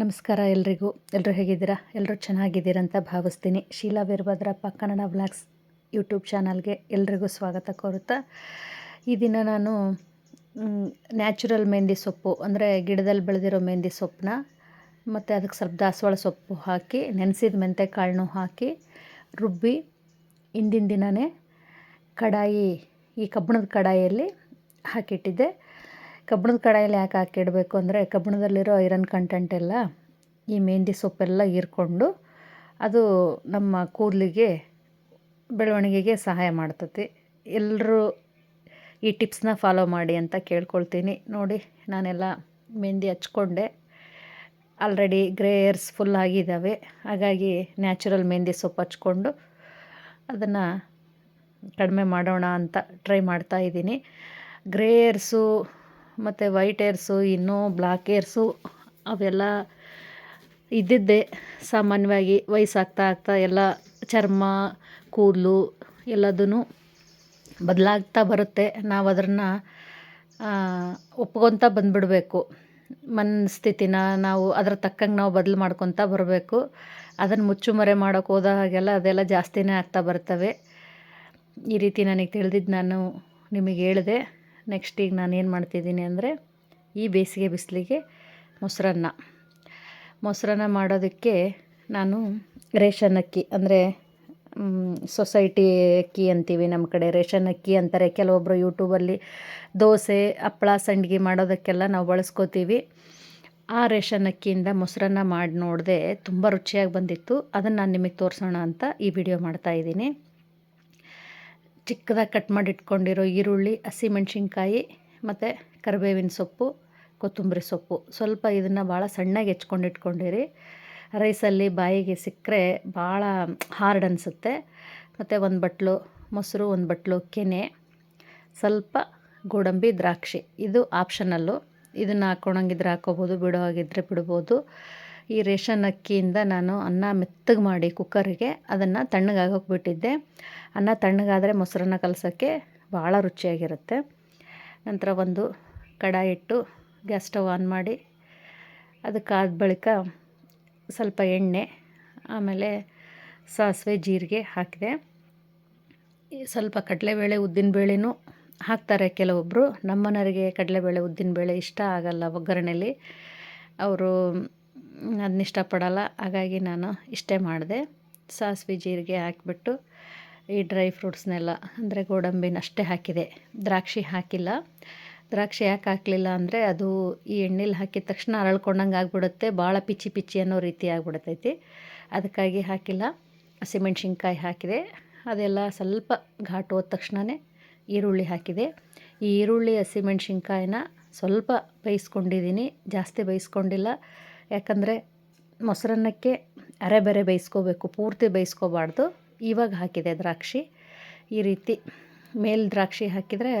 ನಮಸ್ಕಾರ ಎಲ್ರಿಗೂ. ಎಲ್ಲರೂ ಹೇಗಿದ್ದೀರಾ? ಎಲ್ಲರೂ ಚೆನ್ನಾಗಿದ್ದೀರಾ ಅಂತ ಭಾವಿಸ್ತೀನಿ. ಶೀಲಾ ವೀರಭದ್ರಪ್ಪ ಕನ್ನಡ ವ್ಲಾಗ್ಸ್ ಯೂಟ್ಯೂಬ್ ಚಾನಲ್ಗೆ ಎಲ್ರಿಗೂ ಸ್ವಾಗತ ಕೋರುತ್ತಾ. ಈ ದಿನ ನಾನು ನ್ಯಾಚುರಲ್ ಮೆಹಂದಿ ಸೊಪ್ಪು, ಅಂದರೆ ಗಿಡದಲ್ಲಿ ಬೆಳೆದಿರೋ ಮೆಹಂದಿ ಸೊಪ್ಪನ್ನ, ಮತ್ತು ಅದಕ್ಕೆ ಸ್ವಲ್ಪ ದಾಸವಾಳ ಸೊಪ್ಪು ಹಾಕಿ, ನೆನೆಸಿದ ಮೆಂತೆ ಕಾಳನ್ನು ಹಾಕಿ, ರುಬ್ಬಿ ಹಿಂದಿನ ದಿನವೇ ಕಡಾಯಿ, ಈ ಕಬ್ಬಣದ ಕಡಾಯಿಯಲ್ಲಿ ಹಾಕಿಟ್ಟಿದ್ದೆ. ಕಬ್ಬಣದ ಕಡಾಯಲ್ಲಿ ಯಾಕೆ ಹಾಕಿಡಬೇಕು ಅಂದರೆ ಕಬ್ಬಣದಲ್ಲಿರೋ ಐರನ್ ಕಂಟೆಂಟ್ ಎಲ್ಲ ಈ ಮೆಹಂದಿ ಸೊಪ್ಪೆಲ್ಲ ಹೀರ್ಕೊಂಡು ಅದು ನಮ್ಮ ಕೂದಲಿಗೆ, ಬೆಳವಣಿಗೆಗೆ ಸಹಾಯ ಮಾಡ್ತತಿ ಎಲ್ಲರೂ ಈ ಟಿಪ್ಸ್ನ ಫಾಲೋ ಮಾಡಿ ಅಂತ ಕೇಳ್ಕೊಳ್ತೀನಿ. ನೋಡಿ, ನಾನೆಲ್ಲ ಮೆಹಂದಿ ಹಚ್ಕೊಂಡೆ. ಆಲ್ರೆಡಿ ಗ್ರೇ ಏರ್ಸ್ ಫುಲ್ ಆಗಿದ್ದಾವೆ. ಹಾಗಾಗಿ ನ್ಯಾಚುರಲ್ ಮೆಹಂದಿ ಸೊಪ್ಪು ಹಚ್ಕೊಂಡು ಅದನ್ನು ಕಡಿಮೆ ಮಾಡೋಣ ಅಂತ ಟ್ರೈ ಮಾಡ್ತಾ ಇದ್ದೀನಿ. ಗ್ರೇ ಏರ್ಸು ಮತ್ತು ವೈಟ್ ಏರ್ಸು ಇನ್ನೂ ಬ್ಲ್ಯಾಕ್ ಏರ್ಸು ಅವೆಲ್ಲ ಇದ್ದಿದ್ದೇ ಸಾಮಾನ್ಯವಾಗಿ ವಯಸ್ಸಾಗ್ತಾ ಆಗ್ತಾ ಎಲ್ಲ ಚರ್ಮ, ಕೂದಲು ಎಲ್ಲದೂ ಬದಲಾಗ್ತಾ ಬರುತ್ತೆ. ನಾವು ಅದನ್ನು ಒಪ್ಕೊತ ಬಂದ್ಬಿಡಬೇಕು. ಮನಸ್ಥಿತಿನ ನಾವು ಅದ್ರ ತಕ್ಕಂಗೆ ನಾವು ಬದಲು ಮಾಡ್ಕೊತ ಬರಬೇಕು. ಅದನ್ನು ಮುಚ್ಚುಮರೆ ಮಾಡೋಕ್ಕೆ ಹೋದ ಹಾಗೆಲ್ಲ ಅದೆಲ್ಲ ಜಾಸ್ತಿನೇ ಆಗ್ತಾ ಬರ್ತವೆ. ಈ ರೀತಿ ನನಗೆ ತಿಳಿದಿದ್ದು ನಾನು ನಿಮಗೆ ಹೇಳಿದೆ. ನೆಕ್ಸ್ಟ್ ಈಗ ನಾನು ಏನು ಮಾಡ್ತಿದ್ದೀನಿ ಅಂದರೆ ಈ ಬೇಸಿಗೆ ಬಿಸಿಲಿಗೆ ಮೊಸರನ್ನ. ಮೊಸರನ್ನ ಮಾಡೋದಕ್ಕೆ ನಾನು ರೇಷನ್ ಅಕ್ಕಿ ಅಂದರೆ ಸೊಸೈಟಿ ಅಕ್ಕಿ ಅಂತೀವಿ ನಮ್ಮ ಕಡೆ. ರೇಷನ್ ಅಕ್ಕಿ ಅಂತಾರೆ. ಕೆಲವೊಬ್ಬರು ಯೂಟ್ಯೂಬಲ್ಲಿ ದೋಸೆ, ಹಪ್ಪಳ, ಸಂಡಿಗೆ ಮಾಡೋದಕ್ಕೆಲ್ಲ ನಾವು ಬಳಸ್ಕೋತೀವಿ. ಆ ರೇಷನ್ ಅಕ್ಕಿಯಿಂದ ಮೊಸರನ್ನ ಮಾಡಿ ನೋಡಿದೆ ತುಂಬ ರುಚಿಯಾಗಿ ಬಂದಿತ್ತು. ಅದನ್ನು ನಾನು ನಿಮಗೆ ತೋರಿಸೋಣ ಅಂತ ಈ ವಿಡಿಯೋ ಮಾಡ್ತಾಯಿದ್ದೀನಿ ಚಿಕ್ಕದಾಗಿ ಕಟ್ ಮಾಡಿ ಇಟ್ಕೊಂಡಿರೋ ಈರುಳ್ಳಿ ಹಸಿಮೆಣ್ಸಿನ್ಕಾಯಿ ಮತ್ತು ಕರಿಬೇವಿನ ಸೊಪ್ಪು, ಕೊತ್ತಂಬರಿ ಸೊಪ್ಪು. ಸ್ವಲ್ಪ ಇದನ್ನು ಭಾಳ ಸಣ್ಣಗೆ ಹೆಚ್ಕೊಂಡು ಇಟ್ಕೊಂಡಿರಿ ರೈಸಲ್ಲಿ ಬಾಯಿಗೆ ಸಿಕ್ಕರೆ ಭಾಳ ಹಾರ್ಡ್ ಅನಿಸುತ್ತೆ. ಮತ್ತು ಒಂದು ಬಟ್ಲು, ಮೊಸರು, ಒಂದು ಬಟ್ಲು, ಕೆನೆ, ಸ್ವಲ್ಪ ಗೋಡಂಬಿ, ದ್ರಾಕ್ಷಿ. ಇದು ಆಪ್ಷನಲ್ಲು ಇದನ್ನು ಹಾಕ್ಕೊಳಂಗಿದ್ರೆ ಹಾಕ್ಕೋಬೋದು ಬಿಡೋ ಹಾಗಿದ್ರೆ ಬಿಡ್ಬೋದು. ಈ ರೇಷನ್ ಅಕ್ಕಿಯಿಂದ ನಾನು ಅನ್ನ ಮೆತ್ತಗೆ ಮಾಡಿ ಕುಕ್ಕರಿಗೆ ಅದನ್ನು ತಣ್ಣಗಾಗೋಕೆ ಬಿಟ್ಟಿದ್ದೆ. ಅನ್ನ ತಣ್ಣಗಾದರೆ ಮೊಸರನ್ನ ಕಲಸೋಕ್ಕೆ ಭಾಳ ರುಚಿಯಾಗಿರುತ್ತೆ. ನಂತರ ಒಂದು ಕಡಾಯಿ ಇಟ್ಟು ಗ್ಯಾಸ್ ಸ್ಟವ್ ಆನ್ ಮಾಡಿ ಅದಕ್ಕಾದ ಬಳಿಕ ಸ್ವಲ್ಪ ಎಣ್ಣೆ, ಆಮೇಲೆ ಸಾಸಿವೆ, ಜೀರಿಗೆ ಹಾಕಿದೆ. ಸ್ವಲ್ಪ ಕಡಲೆಬೇಳೆ ಉದ್ದಿನಬೇಳೆನೂ ಹಾಕ್ತಾರೆ ಕೆಲವೊಬ್ಬರು ನಮ್ಮನೆಯವರಿಗೆ ಕಡಲೆಬೇಳೆ ಉದ್ದಿನಬೇಳೆ ಇಷ್ಟ ಆಗಲ್ಲ ಒಗ್ಗರಣೆಲಿ. ಅವರು ಅದನ್ನ ಇಷ್ಟಪಡಲ್ಲ. ಹಾಗಾಗಿ ನಾನು ಇಷ್ಟೇ ಮಾಡಿದೆ. ಸಾಸಿವೆ ಜೀರಿಗೆ ಹಾಕಿಬಿಟ್ಟು ಈ ಡ್ರೈ ಫ್ರೂಟ್ಸ್ನೆಲ್ಲ ಅಂದರೆ ಗೋಡಂಬಿನ ಅಷ್ಟೇ ಹಾಕಿದೆ. ದ್ರಾಕ್ಷಿ ಹಾಕಿಲ್ಲ. ದ್ರಾಕ್ಷಿ ಯಾಕೆ ಹಾಕಲಿಲ್ಲ ಅಂದರೆ ಅದು ಈ ಎಣ್ಣೆಲಿ ಹಾಕಿದ ತಕ್ಷಣ ಅರಳ್ಕೊಂಡಂಗೆ ಆಗಿಬಿಡುತ್ತೆ. ಭಾಳ ಪಿಚ್ಚಿ ಪಿಚ್ಚಿ ಅನ್ನೋ ರೀತಿ ಆಗಿಬಿಡ್ತೈತಿ. ಅದಕ್ಕಾಗಿ ಹಾಕಿಲ್ಲ. ಹಸಿಮೆಣ್ಸಿನ್ಕಾಯಿ ಹಾಕಿದೆ. ಅದೆಲ್ಲ ಸ್ವಲ್ಪ ಘಾಟ್ ಹೋದ ತಕ್ಷಣವೇ ಈರುಳ್ಳಿ ಹಾಕಿದೆ. ಈ ಈರುಳ್ಳಿ ಹಸಿಮೆಣ್ಸಿನ್ಕಾಯಿನ ಸ್ವಲ್ಪ ಬೇಯಿಸ್ಕೊಂಡಿದ್ದೀನಿ. ಜಾಸ್ತಿ ಬೇಯಿಸ್ಕೊಂಡಿಲ್ಲ. ಯಾಕಂದರೆ ಮೊಸರನ್ನಕ್ಕೆ ಅರೆ ಬೇರೆ ಬೇಯಿಸ್ಕೋಬೇಕು, ಪೂರ್ತಿ ಬೇಯಿಸ್ಕೋಬಾರ್ದು. ಇವಾಗ ಹಾಕಿದೆ ದ್ರಾಕ್ಷಿ. ಈ ರೀತಿ ಮೇಲೆ ದ್ರಾಕ್ಷಿ ಹಾಕಿದರೆ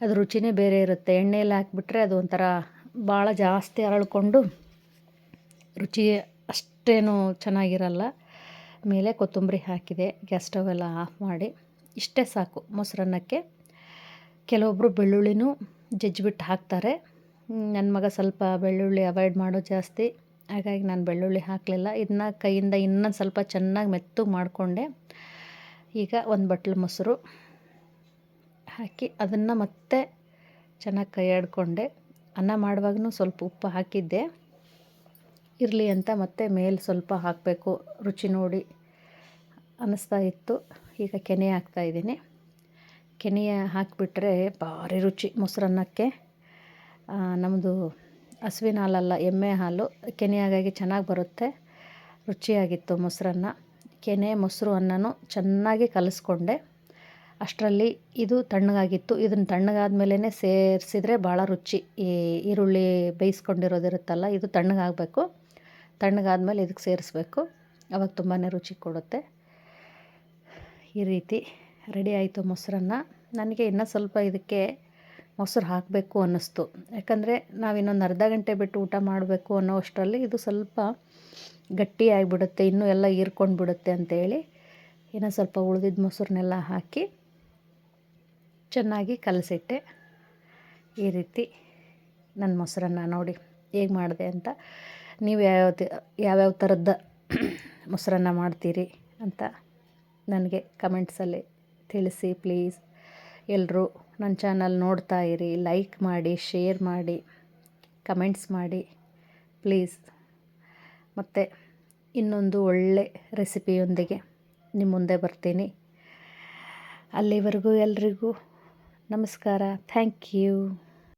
ಅದು ರುಚಿನೇ ಬೇರೆ ಇರುತ್ತೆ. ಎಣ್ಣೆಯಲ್ಲಿ ಹಾಕಿಬಿಟ್ರೆ ಅದು ಒಂಥರ ಭಾಳ ಜಾಸ್ತಿ ಅರಳ್ಕೊಂಡು ರುಚಿ ಅಷ್ಟೇನು ಚೆನ್ನಾಗಿರಲ್ಲ. ಮೇಲೆ ಕೊತ್ತಂಬರಿ ಹಾಕಿದೆ, ಗ್ಯಾಸ್ ಸ್ಟವ್ ಎಲ್ಲ ಆಫ್ ಮಾಡಿ. ಇಷ್ಟೇ ಸಾಕು ಮೊಸರನ್ನಕ್ಕೆ. ಕೆಲವೊಬ್ಬರು ಬೆಳ್ಳುಳ್ಳಿನೂ ಜಜ್ಜಿಬಿಟ್ಟು ಹಾಕ್ತಾರೆ. ನನ್ನ ಮಗ ಸ್ವಲ್ಪ ಬೆಳ್ಳುಳ್ಳಿ ಅವಾಯ್ಡ್ ಮಾಡೋ ಜಾಸ್ತಿ. ಹಾಗಾಗಿ ನಾನು ಬೆಳ್ಳುಳ್ಳಿ ಹಾಕಲಿಲ್ಲ. ಇದನ್ನ ಕೈಯಿಂದ ಇನ್ನೊಂದು ಸ್ವಲ್ಪ ಚೆನ್ನಾಗಿ ಮೆತ್ತಗೆ ಮಾಡಿಕೊಂಡೆ. ಈಗ ಒಂದು ಬಟ್ಲು ಮೊಸರು ಹಾಕಿ ಅದನ್ನು ಮತ್ತೆ ಚೆನ್ನಾಗಿ ಕೈ ಅನ್ನ ಮಾಡುವಾಗೂ ಸ್ವಲ್ಪ ಉಪ್ಪು ಹಾಕಿದ್ದೆ. ಇರಲಿ ಅಂತ ಮತ್ತೆ ಮೇಲೆ ಸ್ವಲ್ಪ ಹಾಕಬೇಕು. ರುಚಿ ನೋಡಿ ಅನ್ನಿಸ್ತಾ ಇತ್ತು. ಈಗ ಕೆನೆ ಹಾಕ್ತಾಯಿದ್ದೀನಿ ಕೆನೆಯ ಹಾಕಿಬಿಟ್ರೆ ಭಾರಿ ರುಚಿ ಮೊಸರನ್ನಕ್ಕೆ. ನಮ್ಮದು ಹಸುವಿನ ಹಾಲಲ್ಲ, ಎಮ್ಮೆ ಹಾಲು. ಕೆನೆ ಹಾಗಾಗಿ ಚೆನ್ನಾಗಿ ಬರುತ್ತೆ. ರುಚಿಯಾಗಿತ್ತು ಮೊಸರನ್ನ. ಕೆನೆ, ಮೊಸರು, ಅನ್ನನೂ ಚೆನ್ನಾಗಿ ಕಲಸ್ಕೊಂಡೆ. ಅಷ್ಟರಲ್ಲಿ ಇದು ತಣ್ಣಗಾಗಿತ್ತು. ಇದನ್ನು ತಣ್ಣಗಾದ ಮೇಲೇ ಸೇರಿಸಿದ್ರೆ ಭಾಳ ರುಚಿ. ಈ ಈರುಳ್ಳಿ ಬೇಯಿಸ್ಕೊಂಡಿರೋದಿರುತ್ತಲ್ಲ, ಇದು ತಣ್ಣಗಾಗಬೇಕು. ತಣ್ಣಗಾದ್ಮೇಲೆ ಇದಕ್ಕೆ ಸೇರಿಸ್ಬೇಕು. ಅವಾಗ ತುಂಬಾ ರುಚಿ ಕೊಡುತ್ತೆ. ಈ ರೀತಿ ರೆಡಿ ಆಯಿತು ಮೊಸರನ್ನ. ನನಗೆ ಇನ್ನೂ ಸ್ವಲ್ಪ ಇದಕ್ಕೆ ಮೊಸರು ಹಾಕಬೇಕು ಅನ್ನಿಸ್ತು. ಯಾಕಂದರೆ ನಾವು ಇನ್ನೊಂದು ಅರ್ಧ ಗಂಟೆ ಬಿಟ್ಟು ಊಟ ಮಾಡಬೇಕು ಅನ್ನೋ ಅಷ್ಟರಲ್ಲಿ ಇದು ಸ್ವಲ್ಪ ಗಟ್ಟಿ ಆಗಿಬಿಡುತ್ತೆ, ಇನ್ನೂ ಎಲ್ಲ ಹೀರ್ಕೊಂಡು ಬಿಡುತ್ತೆ ಅಂತೇಳಿ ಇನ್ನೂ ಸ್ವಲ್ಪ ಉಳಿದಿದ್ದ ಮೊಸರನ್ನೆಲ್ಲ ಹಾಕಿ ಚೆನ್ನಾಗಿ ಕಲಸಿಟ್ಟೆ. ಈ ರೀತಿ ನನ್ನ ಮೊಸರನ್ನು ನೋಡಿ ಹೇಗೆ ಮಾಡಿದೆ ಅಂತ. ನೀವು ಯಾವ್ಯಾವ ಯಾವ್ಯಾವ ಥರದ ಮೊಸರನ್ನು ಮಾಡ್ತೀರಿ ಅಂತ ನನಗೆ ಕಮೆಂಟ್ಸಲ್ಲಿ ತಿಳಿಸಿ ಪ್ಲೀಸ್. ಎಲ್ಲರೂ ನನ್ನ ಚಾನಲ್ ನೋಡ್ತಾ ಇರಿ ಲೈಕ್ ಮಾಡಿ ಶೇರ್ ಮಾಡಿ ಕಮೆಂಟ್ಸ್ ಮಾಡಿ ಪ್ಲೀಸ್ ಮತ್ತು ಇನ್ನೊಂದು ಒಳ್ಳೆ ರೆಸಿಪಿಯೊಂದಿಗೆ ನಿಮ್ಮ ಮುಂದೆ ಬರ್ತೀನಿ. ಅಲ್ಲಿವರೆಗೂ ಎಲ್ರಿಗೂ ನಮಸ್ಕಾರ. Thank you